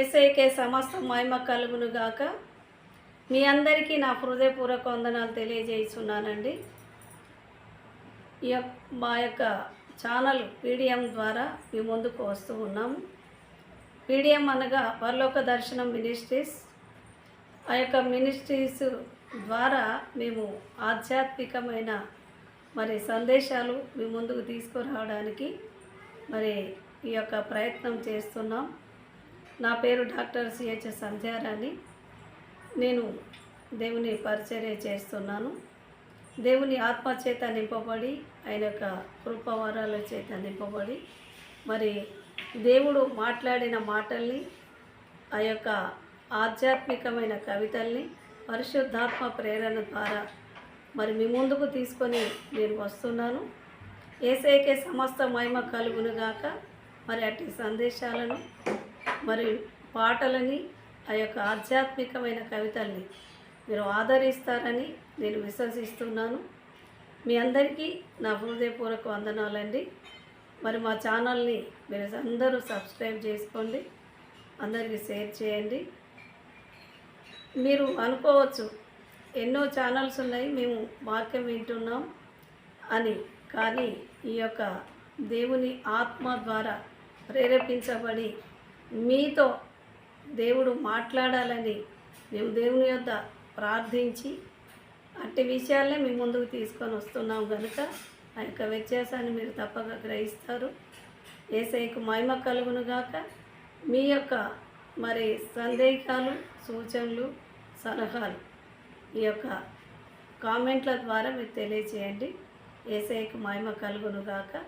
ఏసైకే సమస్త మహిమ కలుగును గాక. మీ అందరికీ నా హృదయపూర్వక వందనాలు తెలియజేస్తున్నానండి. ఈ యొక్క మా యొక్క ఛానల్ పీడిఎం ద్వారా మీ ముందుకు వస్తూ ఉన్నాము. పీడిఎం అనగా పరలోక దర్శనం మినిస్ట్రీస్. ఆ యొక్క మినిస్ట్రీస్ ద్వారా మేము ఆధ్యాత్మికమైన మరి సందేశాలు మీ ముందుకు తీసుకురావడానికి మరి ఈ యొక్క ప్రయత్నం చేస్తున్నాం. నా పేరు డాక్టర్ సిహెచ్ సంధ్యారాణి. నేను దేవుని పరిచర్య చేస్తున్నాను. దేవుని ఆత్మ చేత నింపబడి ఆయన యొక్క కృపవరాల చేత నింపబడి మరి దేవుడు మాట్లాడిన మాటల్ని ఆ యొక్క ఆధ్యాత్మికమైన కవితల్ని పరిశుద్ధాత్మ ప్రేరణ ద్వారా మరి మీ ముందుకు తీసుకొని నేను వస్తున్నాను. ఏసైకే సమస్త మహిమ కలుగునుగాక మరి అట్టి సందేశాలను మరి పాటలని ఆ యొక్క ఆధ్యాత్మికమైన కవితల్ని మీరు ఆదరిస్తారని నేను విశ్వసిస్తున్నాను. మీ అందరికీ నా హృదయపూర్వక వందనాలండి. మరి మా ఛానల్ని మీరు అందరూ సబ్స్క్రైబ్ చేసుకోండి. అందరికీ షేర్ చేయండి. మీరు అనుకోవచ్చు ఎన్నో ఛానల్స్ ఉన్నాయి మేము వాక్యం వింటున్నాం అని. కానీ ఈ యొక్క దేవుని ఆత్మ ద్వారా ప్రేరేపించబడి మీతో దేవుడు మాట్లాడాలని మేము దేవుని యొద్ద ప్రార్థించి అట్టి విషయాలనే మేము ముందుకు తీసుకొని వస్తున్నాం కనుక ఆ యొక్క వ్యత్యాసాన్ని మీరు తప్పక గ్రహిస్తారు. ఏసైకు మహిమ కలుగును గాక. మీ యొక్క మరి సందేహాలు సూచనలు సలహాలు ఈ యొక్క కామెంట్ల ద్వారా మీరు తెలియచేయండి. ఏసైకు మహిమ కలుగును గాక.